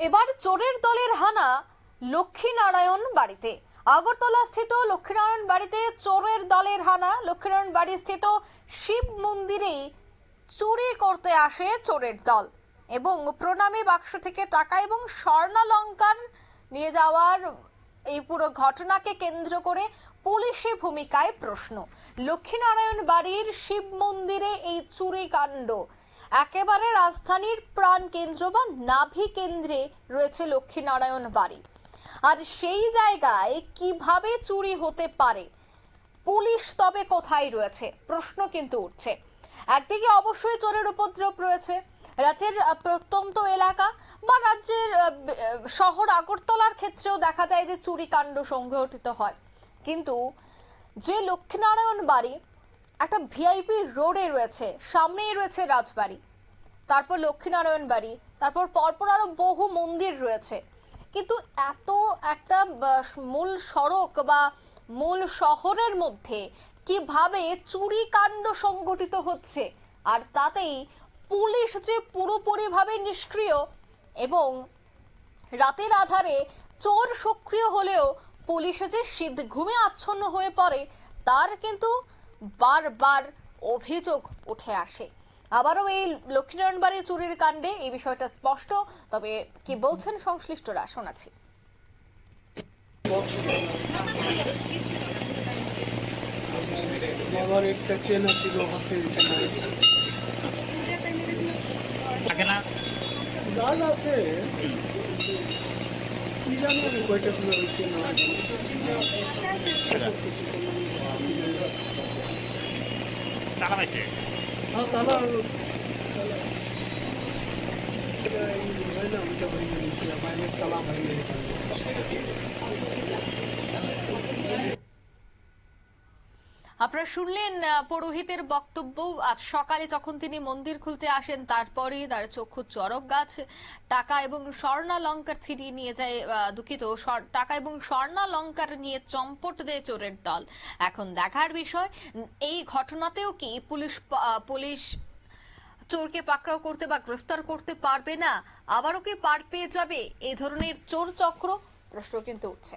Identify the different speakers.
Speaker 1: এবার চোরের দলের হানা লক্ষ্মীনারায়ণ বাড়িতে। আগরতলা স্থিত লক্ষ্মীনারায়ণ বাড়িতে চোরের দলের হানা লক্ষ্মীনারায়ণ বাড়ি স্থিত শিব মন্দিরে চুরি করতে আসে চোরের দল এবং প্রণামী বাক্স থেকে টাকা এবং স্বর্ণালঙ্কার নিয়ে যাওয়ার এই পুরো ঘটনাকে কেন্দ্র করে পুলিশি ভূমিকায় প্রশ্ন। লক্ষ্মীনারায়ণ বাড়ির শিব মন্দিরে এই চুরি কাণ্ড একেবারে রাজধানীর প্রাণ কেন্দ্র বা নাভি কেন্দ্রে রয়েছে লক্ষ্মীনারায়ণ বাড়ি। আর সেই জায়গায় কীভাবে চুরি হতে পারে? পুলিশ তবে কোথায় রয়েছে? প্রশ্ন কিন্তু উঠছে। একদিকে অবশ্যই চোরের উপদ্রব রয়েছে, রাজ্যের প্রত্যন্ত এলাকা বা রাজ্যের শহর আগরতলার ক্ষেত্রেও দেখা যায় যে চুরি কাণ্ড সংঘটিত হয়। কিন্তু যে লক্ষ্মীনারায়ণ বাড়ি একটা ভিআইপি রোডে রয়েছে, সামনেই রয়েছে রাজবাড়ি। তারপর লক্ষ্মীনারায়ণ বাড়ি তারপর পরপর আরও বহু মন্দির রয়েছে। কিন্তু এত একটা মূল সড়ক বা মূল শহরের মধ্যে কীভাবে চুরি কাণ্ড সংঘটিত হচ্ছে, আর তাতেই পুলিশ যে পুরোপুরিভাবে নিষ্ক্রিয় এবং রাতের আধারে চোর সক্রিয় হলেও পুলিশে যে শীত ঘুমে আচ্ছন্ন হয়ে পড়ে, তার কিন্তু বারবার অভিযোগ উঠে আসে। আবারও এই লক্ষ্মীনারায়ণ বাড়ির চুরির কাণ্ডে এই বিষয়টা স্পষ্ট তবে কি বলছেন সংশ্লিষ্টরা? শোনাচ্ছি।
Speaker 2: একটা চেনা ছিল ডাল আছে। কি জানি আমি কয়টা সময় হয়েছে না
Speaker 3: টাকা পাইছে
Speaker 2: হ্যাঁ তালা তালা
Speaker 1: আপনারা শুনলেন পুরোহিতের বক্তব্য। আজ সকালে যখন তিনি মন্দির খুলতে আসেন তারপরেই তার চক্ষু চরক গাছ, টাকা এবং স্বর্ণালঙ্কার ছিটিয়ে নিয়ে যায় দুঃখিত টাকা এবং স্বর্ণালঙ্কার নিয়ে চম্পট দেয় চোরের দল। এখন দেখার বিষয়, এই ঘটনাতেও কি পুলিশ পুলিশ চোরকে পাকড়াও করতে বা গ্রেফতার করতে পারবে না? আবারও কি পার পেয়ে যাবে? এই ধরনের চোর চক্র প্রশ্ন কিন্তু উঠছে।